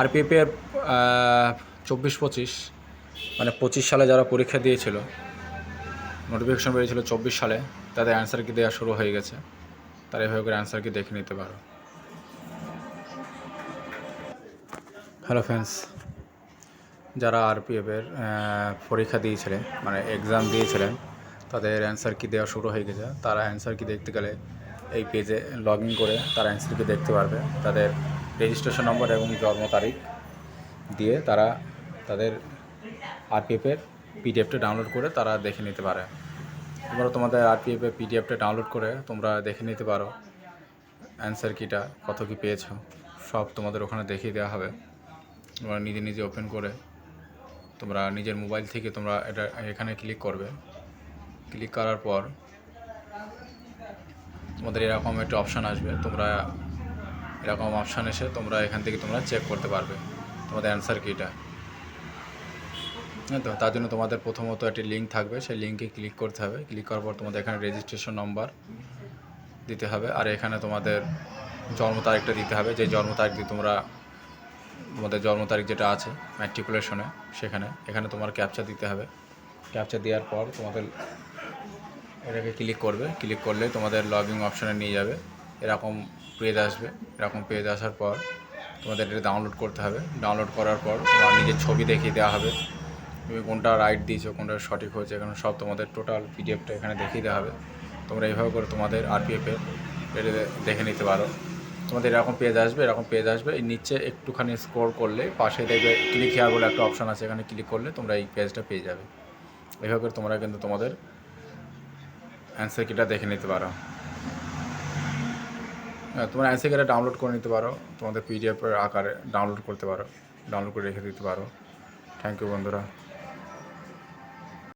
আরপিএফের চব্বিশ পঁচিশ মানে পঁচিশ সালে যারা পরীক্ষা দিয়েছিল নোটিফিকেশন বেরিয়েছিল চব্বিশ সালে, তাদের অ্যান্সার কি দেওয়া শুরু হয়ে গেছে? তারা এভাবে করে অ্যান্সার কি দেখে নিতে পারো। হ্যালো ফ্রেন্ডস যারা আর আরপিএফের পরীক্ষা দিয়েছিলেন মানে এক্সাম দিয়েছিলেন তাদের অ্যান্সার কি দেওয়া শুরু হয়ে গেছে? তারা অ্যান্সার কি দেখতে গেলে এই পেজে লগ ইন করে তারা অ্যান্সার কি দেখতে পারবে? তাদের রেজিস্ট্রেশন নম্বর এবং জন্ম তারিখ দিয়ে তারা তাদের আরপিএফের পিডিএফটা ডাউনলোড করে তারা দেখে নিতে পারে। তোমরা তোমাদের আরপিএফের পিডিএফটা ডাউনলোড করে তোমরা দেখে নিতে পারো অ্যান্সার কিটা কত কি পেয়েছ, সব তোমাদের ওখানে দেখিয়ে দেওয়া হবে। তোমরা নিজে নিজে ওপেন করে তোমরা নিজের মোবাইল থেকে তোমরা এটা এখানে ক্লিক করবে। ক্লিক করার পর তোমাদের এরকম একটা অপশান আসবে, তোমরা এরকম অপশান এসে তোমরা এখান থেকে তোমরা চেক করতে পারবে। তোমাদের অ্যান্সার কিটা হ্যাঁ তো, তার জন্য তোমাদের প্রথমত একটি লিঙ্ক থাকবে। সেই লিঙ্কে ক্লিক করতে হবে। ক্লিক করার পর তোমাদের এখানে রেজিস্ট্রেশন নম্বর দিতে হবে। আর এখানে তোমাদের জন্ম তারিখটা দিতে হবে। যে জন্ম তারিখ দিয়ে তোমরা, তোমাদের জন্ম তারিখ যেটা আছে ম্যাট্রিকুলেশনে সেখানে। এখানে তোমার ক্যাপচা দিতে হবে। ক্যাপচা দেওয়ার পর তোমাদের এটাকে ক্লিক করবে। ক্লিক করলে তোমাদের লগ ইন অপশানে নিয়ে যাবে। এরকম পেজ আসবে, এরকম পেজ আসার পর তোমাদের এটা ডাউনলোড করতে হবে। ডাউনলোড করার পর তোমার নিজের ছবি দেখিয়ে দেওয়া হবে। তুমি কোনটা রাইট দিয়েছ, কোনটা সঠিক হয়েছে, এখানে সব তোমাদের টোটাল পিডিএফটা এখানে দেখিয়ে দেওয়া হবে। তোমরা এইভাবে করে তোমাদের আরপিএফের এটা দেখে নিতে পারো। তোমাদের এরকম পেজ আসবে, এরকম পেজ আসবে। এই নিচে একটুখানি স্ক্রল করলে পাশে দেখবে ক্লিক হেয়ার বলে একটা অপশান আছে, এখানে ক্লিক করলে তোমরা এই পেজটা পেয়ে যাবে। এইভাবে তোমরা কিন্তু তোমাদের অ্যান্সার কিটা দেখে নিতে পারো। তোমরা অ্যান্সার কার্ডে ডাউনলোড করে নিতে পারো। তোমাদের পিডিএফের আকারে ডাউনলোড করতে পারো। ডাউনলোড করে রেখে দিতে পারো। থ্যাংক ইউ বন্ধুরা।